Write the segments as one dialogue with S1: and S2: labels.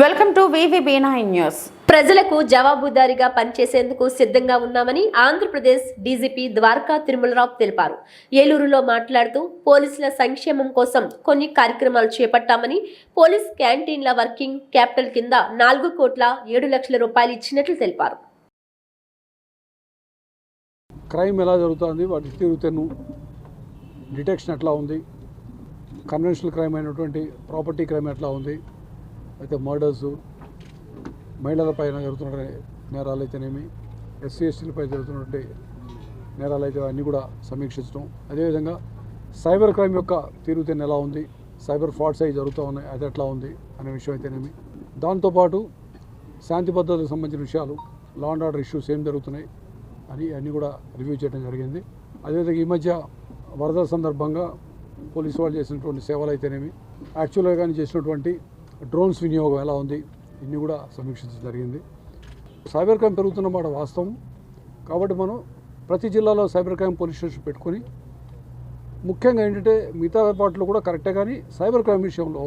S1: Welcome to nine news
S2: ప్రజలకు జవాబుదారీగా పనిచేసేందుకు సిద్ధంగా ఉన్నామని ఆంధ్రప్రదేశ్ డీజీపీ ద్వారకా తిరుమలరావు తెలిపారు. ఏలూరులో మాట్లాడుతూ పోలీసుల సంక్షేమం కోసం కొన్ని కార్యక్రమాలు చేపట్టామని పోలీస్ క్యాంటీన్ల వర్కింగ్ క్యాపిటల్ కింద నాలుగు కోట్ల ఏడు లక్షల రూపాయలు ఇచ్చినట్లు తెలిపారు.
S3: క్రైమ్ ఎలా జరుగుతుంది? వాటి తీరుతెన్ను డిటెక్షన్ ఎట్లా ఉంది? కన్వెన్షనల్ క్రైమ్ అయినటువంటి ప్రాపర్టీ క్రైమ్ ఎట్లా ఉంది? అయితే మర్డర్స్ మహిళలపైన జరుగుతున్న నేరాలు అయితేనేమి ఎస్సీ ఎస్టీలపై జరుగుతున్నటువంటి నేరాలు అయితే అన్నీ కూడా సమీక్షించడం. అదేవిధంగా సైబర్ క్రైమ్ యొక్క తీరుతేనే ఎలా ఉంది సైబర్ ఫ్రాడ్స్ అవి జరుగుతూ ఉన్నాయి అది ఎట్లా ఉంది అనే విషయం అయితేనేమి. దాంతోపాటు శాంతి భద్రతకు సంబంధించిన విషయాలు లా అండ్ ఆర్డర్ ఇష్యూస్ ఏం జరుగుతున్నాయి అని అన్నీ కూడా రివ్యూ చేయడం జరిగింది. అదేవిధంగా ఈ మధ్య వరదల సందర్భంగా పోలీసు వాళ్ళు చేసినటువంటి సేవలు అయితేనేమి యాక్చువల్గా కానీ చేసినటువంటి డ్రోన్స్ వినియోగం ఎలా ఉంది ఇన్ని కూడా సమీక్షించడం జరిగింది. సైబర్ క్రైమ్ పెరుగుతున్న మాట వాస్తవం. కాబట్టి మనం ప్రతి జిల్లాలో సైబర్ క్రైమ్ పోలీస్ స్టేషన్ పెట్టుకొని ముఖ్యంగా ఏంటంటే మిగతా పాటలు కూడా కరెక్టే కానీ సైబర్ క్రైమ్ విషయంలో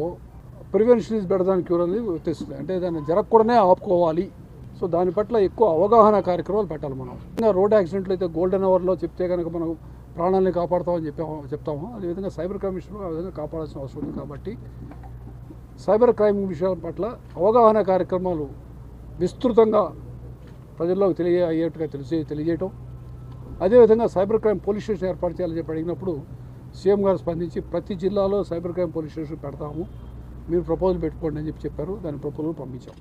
S3: prevention is better than cure అనేది తెస్తుంది అంటే దాన్ని జరగకూడనే ఆపుకోవాలి. సో దాని పట్ల ఎక్కువ అవగాహన కార్యక్రమాలు పెట్టాలి మనం. ఇంకా రోడ్ యాక్సిడెంట్లు అయితే గోల్డెన్ అవర్లో చెప్తే కనుక మనం ప్రాణాలని కాపాడుతామని చెప్పాము చెప్తాము? అదేవిధంగా సైబర్ క్రైమ్ విషయంలో ఆ విధంగా కాపాడాల్సిన అవసరం ఉంది కాబట్టి సైబర్ క్రైమ్ విషయాల పట్ల అవగాహన కార్యక్రమాలు విస్తృతంగా ప్రజల్లోకి తెలియ అయ్యేట్టుగా తెలిసే తెలియజేయటం. అదేవిధంగా సైబర్ క్రైమ్ పోలీస్ స్టేషన్ ఏర్పాటు చేయాలని చెప్పి అడిగినప్పుడు సీఎం గారు స్పందించి ప్రతి జిల్లాలో సైబర్ క్రైమ్ పోలీస్ స్టేషన్ పెడతాము. మీరు ప్రపోజల్ పెట్టుకోండి అని చెప్పి చెప్పారు. దాని ప్రపోజల్ పంపించాం.